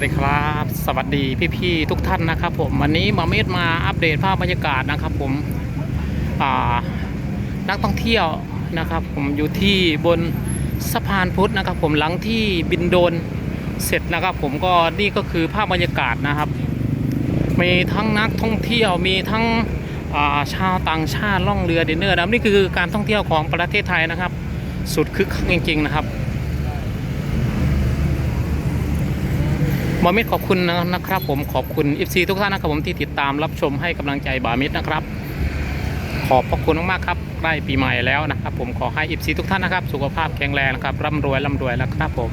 วัสดีครับ สวัสดีพี่ๆทุกท่านนะครับ ผมวันนี้มาเมดมาอัปเดตภาพบรรยากาศนะครับ ผมนักท่องเที่ยวนะครับ ผมอยู่ที่บนสะพานพุทธนะครับ ผมหลังที่บินโดนเสร็จนะครับ ผมก็นี่ก็คือภาพบรรยากาศนะครับมีทั้งนักท่องเที่ยวมีทั้งาชาวต่างชาติล่องเรือดินเนอร์นะนี่คือการท่องเที่ยวของประเทศไทยนะครับ สุดคึกคักจริงๆนะครับ บามิดขอบคุณนะครับ ผมขอบคุณ FC ทุกท่านนะครับผมที่ติดตามรับชมให้กำลังใจบามิดนะครับ ขอบพระคุณมากๆครับใกล้ปีใหม่แล้วนะครับ ผมขอให้ FC ทุกท่านนะครับ สุขภาพแข็งแรงนะครับร่ำรวยร่ำรวยแล้วครับผม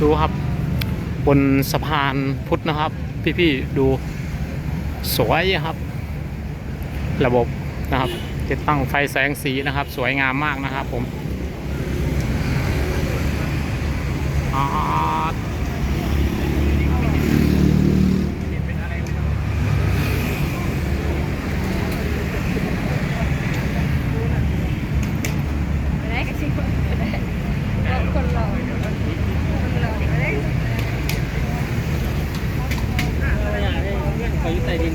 ดูครับบนสะพานพุทธนะครับ พี่ๆดูสวยครับ ระบบนะครับ ติดตั้งไฟแสงสีนะครับ สวยงามมากนะครับผมอ๋อ ไม่ได้กับชิคนไม่ได้ก็คนเราคนเราไม่ได้ เขาอยู่ใต้ดิน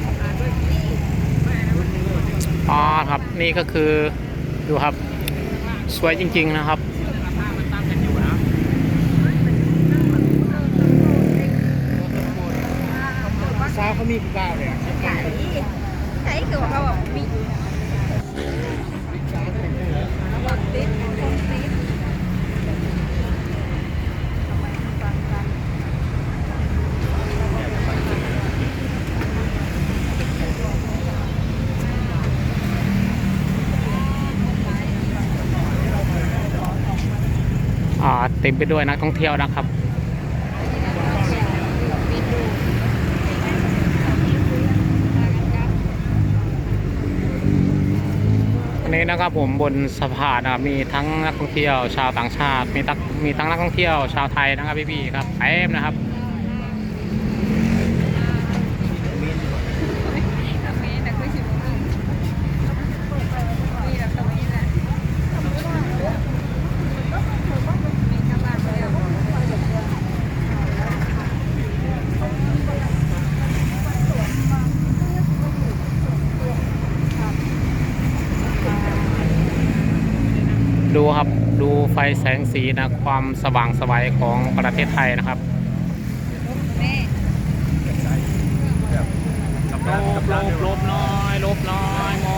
อ๋อครับ นี่ก็คือดูครับสวยจริง ๆ นะครับซาเขามีกี่ก้าวเนี่ยไก่ไก่คือว่าเขาแบบมีบอลติดคนติด เต็มไปด้วยนักท่องเที่ยวนะครับันนี้นะครับผมบนสะพานนะครับมีทั้งนักท่องเที่ยวชาวต่างชาติ มีทั้งมีทั้งนักท่องเที่ยวชาวไทยนะครับพี่ๆครับเต็มนะครับ ตรงนี้แต่คือชิบุนี่นี่แบบตรงนี้แหละมีชาวบ้านเลย ดู ครับดูไฟแสงสีนะความสว่างไสวัยของประเทศไทยนะครับแม่ลบลบลบน้อยลบน้อยมอ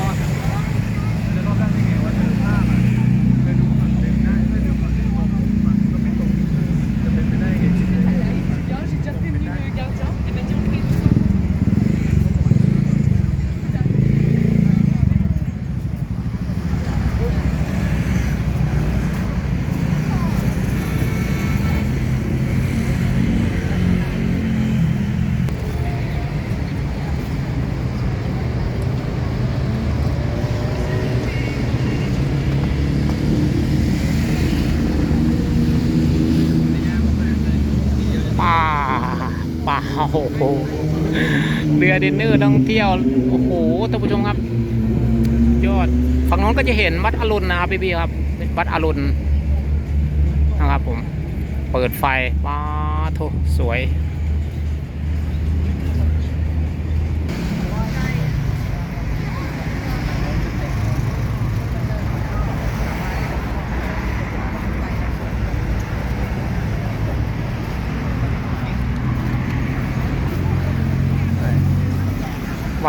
ป่าป่า โอ้โหเรือดินเนอร์ต้องเที่ยว โอ้โหท่านผู้ชมครับ ยอด ฝั่งน้นก็จะเห็นวัดอรุณนะครับพี่ๆครับ วัดอรุณนะครับผม เปิดไฟว้าโถสวย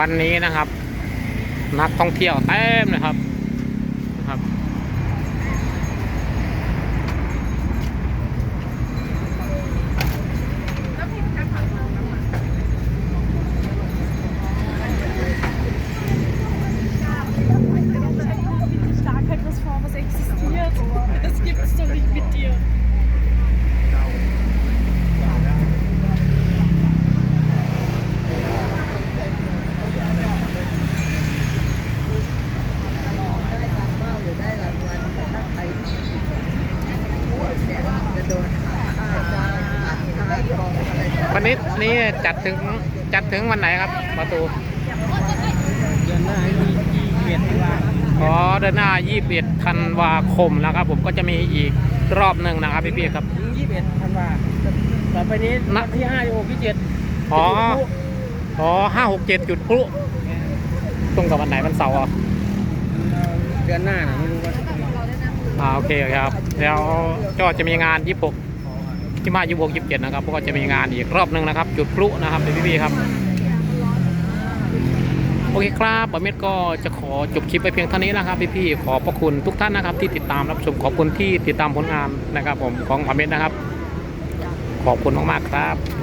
วันนี้นะครับ นักท่องเที่ยวเต็มเลยครับ นนี้นี่จัดถึงจัดถึงวันไหนครับประตูเดือนหน้าให้มียี่สิบเอ็ดตุลาอขอเดือนหน้า 21ธันวาคมนะครับ ผมก็จะมีอีกรอบหนึ่งนะครับพี่ๆครับถึงยี่สิบเอ็ดธันวาต่อไปนี้นัดที่ห้าที่หกที่เจ็ดอ๋ออ๋อห้าหกเจ็ดจุดพลุตรงกับวันไหนวันเสาร์อะเดือนหน้าน่ะไม่รู้ว่าอ่าโอเคครับ แล้วก็จะมีงานยี่หก ที่มายี่หกยี่เจ็ดนะครับก็จะมีงานอีกรอบหนึ่งนะครับ จุดพลุนะครับพี่ๆครับโอเคครับบอมเมดก็จะขอจบคลิปไปเพียงเท่านี้นะครับพี่ๆขอบพระคุณทุกท่านนะครับ ที่ติดตามรับชมขอบคุณที่ติดตามผลงานนะครับ ผมของบอมเมดนะครับ ขอบคุณมากๆครับ